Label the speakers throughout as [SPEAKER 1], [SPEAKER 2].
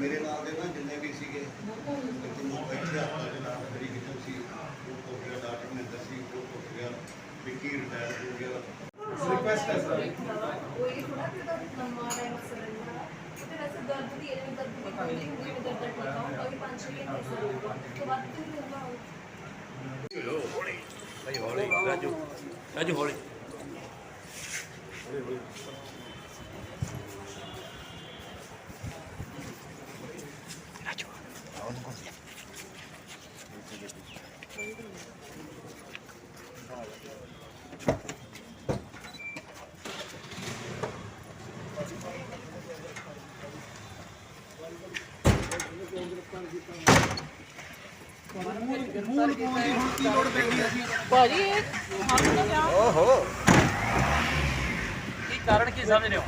[SPEAKER 1] ਮੇਰੇ ਨਾਲ ਦੇ ਨਾ ਜਿੰਨੇ ਵੀ ਸੀਗੇ ਤੁਹਾਨੂੰ ਇੱਥੇ ਆਪਾਂ ਦੇ ਨਾਲ, ਮੇਰੀ ਕਿਚਨ ਸੀ, ਉਹ ਹੋ ਗਿਆ ਡਾਕਟਰ ਮਹਿੰਦਰ ਸੀ ਉਹ ਹੋ ਗਿਆ ਵਿੱਕੀ ਰਿਟਾਇਰ ਹੋ ਗਿਆ।
[SPEAKER 2] ਰਿਕੁਐਸਟ ਹੈ ਸਰ।
[SPEAKER 3] ਕੋਈ ਥੋੜਾ ਕਿ ਤਾਂ ਲੰਮਾ ਟਾਈਮ ਅਸਰ ਰਹਿੰਦਾ ਤੇ ਵੈਸੇ ਦਰਦ ਦੀ ਇਹ ਦਰਦ ਦੀ ਕੋਈ ਨਹੀਂ ਹੁੰਦੀ ਦਰਦ ਦਾ ਟੀਕਾ ਹੁੰਦਾ ਵੀ 5-6 ਘੰਟੇ ਅਸਰ ਹੋਊਗਾ ਤੋਂ ਬਾਅਦ ਫਿਰ ਹੋਊਗਾ
[SPEAKER 4] ਰਾਜੂ ਹੌਲੀ।
[SPEAKER 5] ਭਾਜੀ ਇਹ ਹੱਥ ਨਾ ਜਾ
[SPEAKER 4] ਕੀ ਕਾਰਨ ਕੀ ਸਮਝ ਰਹੇ ਹੋ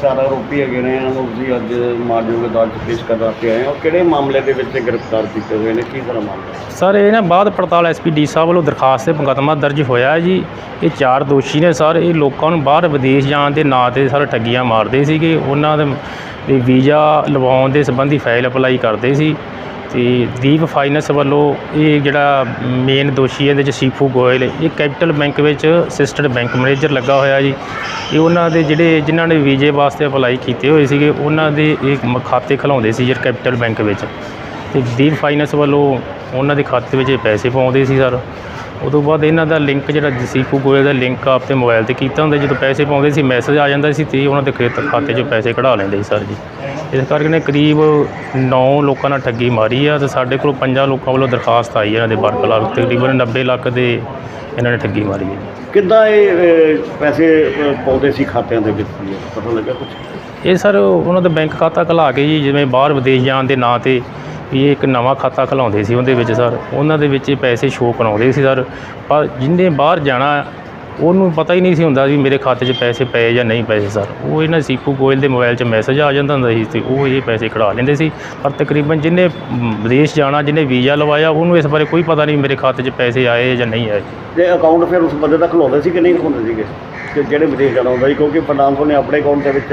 [SPEAKER 1] ਚਾਰ ਆਰੋਪੀ ਹੈਗੇ ਨੇ ਇਹਨਾਂ ਨੂੰ ਤੁਸੀਂ ਅੱਜ ਮਾਨਯੋਗ ਅਦਾਲਤ 'ਚ ਪੇਸ਼ ਕਰਵਾ ਕੇ ਆਏ ਹੋ। ਕਿਹੜੇ ਮਾਮਲੇ ਦੇ ਵਿੱਚ ਗ੍ਰਿਫਤਾਰ ਕੀਤੇ ਹੋਏ ਨੇ? ਕੀ ਸਾਰਾ ਮਾਮਲਾ ਹੈ?
[SPEAKER 6] ਸਰ ਇਹ ਨਾ ਬਾਅਦ ਪੜਤਾਲ ਐਸਪੀਡੀ ਸਾਹਿਬ ਵੱਲੋਂ ਦਰਖਾਸਤ ਤੇ ਮੁਕੱਦਮਾ ਦਰਜ ਹੋਇਆ ਹੈ ਜੀ। ਇਹ ਚਾਰ ਦੋਸ਼ੀ ਨੇ ਸਰ ਇਹ ਲੋਕਾਂ ਨੂੰ ਬਾਹਰ ਵਿਦੇਸ਼ ਜਾਣ ਦੇ ਨਾਂ ਤੇ ਸਰ ਠੱਗੀਆਂ ਮਾਰਦੇ ਸੀਗੇ। ਉਹਨਾਂ ਦੇ ਦੇ ਵੀਜ਼ਾ ਲਵਾਉਣ ਦੇ ਸੰਬੰਧੀ ਫਾਈਲ ਅਪਲਾਈ ਕਰਦੇ ਸੀ। ਤੇ ਦੀਪ ਫਾਈਨੈਂਸ ਵੱਲੋਂ ਇਹ ਜਿਹੜਾ ਮੇਨ ਦੋਸ਼ੀ ਇਹਦੇ ਚ ਸੀਫੂ ਗੋਇਲ ਇਹ ਕੈਪੀਟਲ ਬੈਂਕ ਵਿੱਚ ਅਸਿਸਟੈਂਟ ਬੈਂਕ ਮੈਨੇਜਰ ਲੱਗਾ ਹੋਇਆ ਜੀ। ਇਹ ਉਹਨਾਂ ਦੇ ਜਿਹੜੇ ਜਿਨ੍ਹਾਂ ਨੇ ਵੀਜ਼ੇ ਵਾਸਤੇ ਅਪਲਾਈ ਕੀਤੇ ਹੋਏ ਸੀਗੇ, ਉਹਨਾਂ ਦੇ ਇਹ ਮ- ਖਾਤੇ ਖਲਾਉਂਦੇ ਸੀ ਜਿਹੜੇ ਕੈਪੀਟਲ ਬੈਂਕ ਵਿੱਚ। ਤੇ ਦੀਪ ਫਾਈਨੈਂਸ ਵੱਲੋਂ ਉਹਨਾਂ ਦੇ ਖਾਤੇ ਵਿੱਚ ਇਹ ਪੈਸੇ ਪਾਉਂਦੇ ਸੀ ਸਰ। ਉਦੋਂ ਬਾਅਦ ਇਹਨਾਂ ਦਾ ਲਿੰਕ ਜਿਹੜਾ ਜਸੀਫੂ ਗੋਇਲ ਦਾ ਲਿੰਕ ਆਪਦੇ ਮੋਬਾਈਲ ਤੇ ਕੀਤਾ ਹੁੰਦਾ ਜਦੋਂ ਪੈਸੇ ਪਾਉਂਦੇ ਸੀ ਮੈਸੇਜ ਆ ਜਾਂਦਾ ਸੀ ਤੇ ਉਹਨਾਂ ਦੇ ਖੇਤ ਖਾਤੇ 'ਚੋਂ ਪੈਸੇ ਕਢਾ ਲੈਂਦੇ ਸੀ ਸਰ ਜੀ। ਇਸ ਕਰਕੇ ਨੇ ਕਰੀਬ 9 ਲੋਕਾਂ ਨਾਲ ਠੱਗੀ ਮਾਰੀ ਆ ਤੇ ਸਾਡੇ ਕੋਲ ਪੰਜਾਂ ਲੋਕਾਂ ਵੱਲੋਂ ਦਰਖਾਸਤ ਆਈ ਹੈ ਇਹਨਾਂ ਦੇ ਬਰਖਲਾਫ ਤਕਰੀਬਨ 90 ਲੱਖ ਦੇ ਇਹਨਾਂ ਨੇ ਠੱਗੀ ਮਾਰੀ ਹੈ
[SPEAKER 1] ਕਿੱਦਾਂ ਇਹ ਪੈਸੇ ਪਾਉਂਦੇ ਸੀ ਖਾਤਿਆਂ ਦੇ ਵਿੱਚ? ਪਤਾ ਲੱਗਾ ਕੁਝ
[SPEAKER 6] ਇਹ ਸਰ ਉਹਨਾਂ ਦਾ ਬੈਂਕ ਖਾਤਾ ਖੁਲਾ ਕੇ ਜੀ ਜਿਵੇਂ ਬਾਹਰ ਵਿਦੇਸ਼ ਜਾਣ ਦੇ ਨਾਂ ਤੇ ਵੀ ਇਹ ਇੱਕ ਨਵਾਂ ਖਾਤਾ ਖੁਲਾਉਂਦੇ ਸੀ ਉਹਦੇ ਵਿੱਚ ਸਰ। ਉਹਨਾਂ ਦੇ ਵਿੱਚ ਇਹ ਪੈਸੇ ਸ਼ੋਅ ਕਰਾਉਂਦੇ ਸੀ ਸਰ। ਪਰ ਜਿਹਨੇ ਬਾਹਰ ਜਾਣਾ, ਉਹਨੂੰ ਪਤਾ ਹੀ ਨਹੀਂ ਸੀ ਹੁੰਦਾ ਵੀ ਮੇਰੇ ਖਾਤੇ 'ਚ ਪੈਸੇ ਪਏ ਜਾਂ ਨਹੀਂ ਪਏ ਸਰ। ਉਹ ਇਹਨਾਂ ਸੀਪੂ ਗੋਇਲ ਦੇ ਮੋਬਾਈਲ 'ਚ ਮੈਸੇਜ ਆ ਜਾਂਦਾ ਹੁੰਦਾ ਸੀ ਤੇ ਉਹ ਇਹ ਪੈਸੇ ਕਢਾ ਲੈਂਦੇ ਸੀ। ਪਰ ਤਕਰੀਬਨ ਜਿਹਨੇ ਵਿਦੇਸ਼ ਜਾਣਾ ਜਿਹਨੇ ਵੀਜ਼ਾ ਲਵਾਇਆ, ਉਹਨੂੰ ਇਸ ਬਾਰੇ ਕੋਈ ਪਤਾ ਨਹੀਂ ਮੇਰੇ ਖਾਤੇ 'ਚ ਪੈਸੇ ਆਏ ਜਾਂ ਨਹੀਂ ਆਏ।
[SPEAKER 1] ਤੇ ਅਕਾਊਂਟ ਫਿਰ ਉਸ ਬੰਦੇ ਦਾ ਖੁਲਾਉਂਦੇ ਸੀ ਕਿ ਨਹੀਂ ਖੁਲਾਉਂਦੇ ਸੀਗੇ? ਕਿ ਵਿਦੇਸ਼ ਜਾਣਾ ਹੁੰਦਾ ਸੀ? ਕਿਉਂਕਿ ਪਠਾਨਕੋਟ ਨੇ ਆਪਣੇ ਅਕਾਊਂਟ ਦੇ ਵਿੱਚ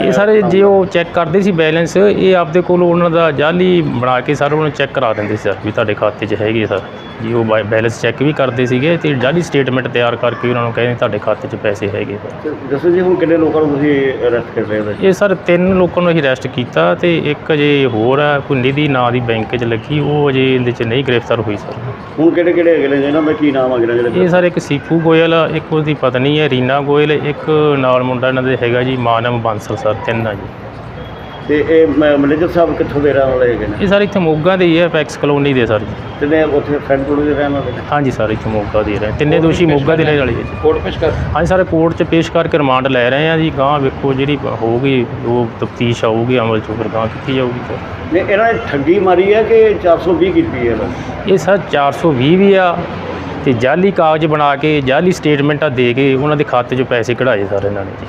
[SPEAKER 6] ਇਹ ਸਾਰੇ ਜੇ ਉਹ ਚੈੱਕ ਕਰਦੇ ਸੀ ਬੈਲੈਂਸ ਇਹ ਆਪਦੇ ਕੋਲ ਉਹਨਾਂ ਦਾ ਜਾਲੀ ਬਣਾ ਕੇ ਸਰ ਉਹਨੂੰ ਚੈੱਕ ਕਰਾ ਦਿੰਦੇ ਸੀ ਸਰ ਵੀ ਤੁਹਾਡੇ ਖਾਤੇ 'ਚ ਹੈਗੇ ਸਰ। ਜੀ ਉਹ ਬੈਲੈਂਸ ਚੈੱਕ ਵੀ ਕਰਦੇ ਸੀਗੇ ਤੇ ਜਾਲੀ ਸਟੇਟਮੈਂਟ ਤਿਆਰ ਕਰਕੇ ਉਹਨਾਂ ਨੂੰ ਕਹਿੰਦੇ ਤੁਹਾਡੇ ਖਾਤੇ 'ਚ ਪੈਸੇ ਹੈਗੇ
[SPEAKER 1] ਦੱਸੋ ਜੀ ਹੁਣ ਕਿੰਨੇ ਲੋਕਾਂ ਨੂੰ ਤੁਸੀਂ ਅਰੈਸਟ ਕਰ ਰਹੇ ਹੋ?
[SPEAKER 6] ਇਹ ਸਰ ਤਿੰਨ ਲੋਕਾਂ ਨੂੰ ਅਸੀਂ ਅਰੈਸਟ ਕੀਤਾ ਤੇ ਇੱਕ ਅਜੇ ਹੋਰ ਹੈ ਕੋਈ ਨਿਧੀ ਨਾਂ ਦੀ ਬੈਂਕ 'ਚ ਲੱਗੀ ਉਹ ਅਜੇ ਇਹਦੇ 'ਚ ਨਹੀਂ ਗ੍ਰਿਫਤਾਰ ਹੋਈ ਸਰ।
[SPEAKER 1] ਹੁਣ ਕਿਹੜੇ ਕਿਹੜੇ ਹੈਗੇ ਨੇ? ਇਹਨਾਂ ਦਾ ਕੀ ਨਾਮ ਆ ਜਿਹੜਾ
[SPEAKER 6] ਇਹ ਸਰ ਇੱਕ ਸੀਪੂ ਗੋਇਲ ਇੱਕ ਉਹਦੀ ਪਤਨੀ ਹੈ ਰੀਨਾ ਗੋਇਲ ਇੱਕ ਨਾਲ ਮੁੰਡਾ ਇਹਨਾਂ ਦੇ ਹੈਗਾ ਜੀ ਮਾਨਵ ਬਾਂਸਲ ਸਰ ਤਿੰਨ ਆ ਜੀ।
[SPEAKER 1] ਤੇ ਇਹ ਮ- ਮੈਨੇਜਰ ਸਾਹਿਬ ਕਿੱਥੋਂ ਦੇ ਰਹਿਣ ਵਾਲੇ ਹੈਗੇ ਨੇ?
[SPEAKER 6] ਇਹ ਸਰ ਇੱਥੇ ਮੋਗਾ ਦੇ ਹੀ ਹੈ ਪੈਕਸ ਕਲੋਨੀ ਦੇ ਸਰ ਜੀ।
[SPEAKER 1] ਤੇ ਨੇ ਉੱਥੇ ਫਰੈਂਡ ਕੋਲ ਦੇ ਰਹਿਣ ਵਾਲੇ ਨੇ?
[SPEAKER 6] ਹਾਂਜੀ ਸਰ ਇੱਥੇ ਮੋਗਾ ਦੇ ਰਹੇ ਤਿੰਨੇ ਦੋਸ਼ੀ ਮੋਗਾ ਦੇ ਰਹਿਣ ਵਾਲੇ ਜੀ।
[SPEAKER 2] ਕੋਰਟ ਪੇਸ਼ ਕਰ
[SPEAKER 6] ਹਾਂਜੀ ਸਾਰੇ ਕੋਰਟ 'ਚ ਪੇਸ਼ ਕਰਕੇ ਰਿਮਾਂਡ ਲੈ ਰਹੇ ਆ ਜੀ ਗਾਂ ਵੇਖੋ ਜਿਹੜੀ ਹੋਊਗੀ ਉਹ ਤਫਤੀਸ਼ ਆਊਗੀ ਅਮਲ 'ਚ ਫਿਰ ਗਾਂ ਕੀਤੀ ਜਾਊਗੀ ਸਰ।
[SPEAKER 1] ਨੇ ਇਹਨਾਂ ਨੇ ਠੱਗੀ ਮਾਰੀ ਹੈ ਕਿ 420 ਕੀਤੀ ਹੈ? ਨੇ?
[SPEAKER 6] ਇਹ ਸਰ 420 ਵੀ ਆ ਤੇ ਜਾਲੀ ਕਾਗਜ਼ ਬਣਾ ਕੇ ਜਾਲੀ ਸਟੇਟਮੈਂਟਾਂ ਦੇ ਕੇ ਉਹਨਾਂ ਦੇ ਖਾਤੇ 'ਚੋਂ ਪੈਸੇ ਕਢਾਏ ਸਰ ਇਹਨਾਂ ਨੇ ਜੀ।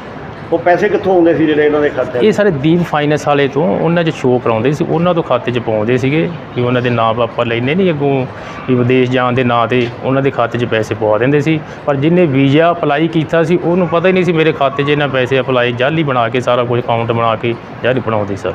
[SPEAKER 1] ਉਹ ਪੈਸੇ ਕਿੱਥੋਂ ਆਉਂਦੇ ਸੀ ਜਿਹੜੇ ਇਹਨਾਂ ਦੇ ਖਾਤੇ
[SPEAKER 6] ਇਹ ਸਾਰੇ ਦੀਪ ਫਾਈਨੈਂਸ ਵਾਲੇ ਤੋਂ ਉਹਨਾਂ 'ਚ ਸ਼ੋਅ ਕਰਾਉਂਦੇ ਸੀ। ਉਹਨਾਂ ਤੋਂ ਖਾਤੇ 'ਚ ਪਾਉਂਦੇ ਸੀਗੇ ਵੀ ਉਹਨਾਂ ਦੇ ਨਾਮ ਆਪਾਂ ਲੈਨੇ ਨਹੀਂ ਅੱਗੋਂ ਵੀ ਵਿਦੇਸ਼ ਜਾਣ ਦੇ ਨਾਂ ਤੇ ਉਹਨਾਂ ਦੇ ਖਾਤੇ 'ਚ ਪੈਸੇ ਪਵਾ ਦਿੰਦੇ ਸੀ। ਪਰ ਜਿਹਨੇ ਵੀਜ਼ਾ ਅਪਲਾਈ ਕੀਤਾ ਸੀ ਉਹਨੂੰ ਪਤਾ ਹੀ ਨਹੀਂ ਸੀ ਮੇਰੇ ਖਾਤੇ 'ਚ ਇਹਨਾਂ ਪੈਸੇ ਅਪਲਾਈ ਜਾਲੀ ਬਣਾ ਕੇ ਸਾਰਾ ਕੁਝ ਅਕਾਊਂਟ ਬਣਾ ਕੇ ਜਾਲੀ ਬਣਾਉਂਦੇ ਸਰ।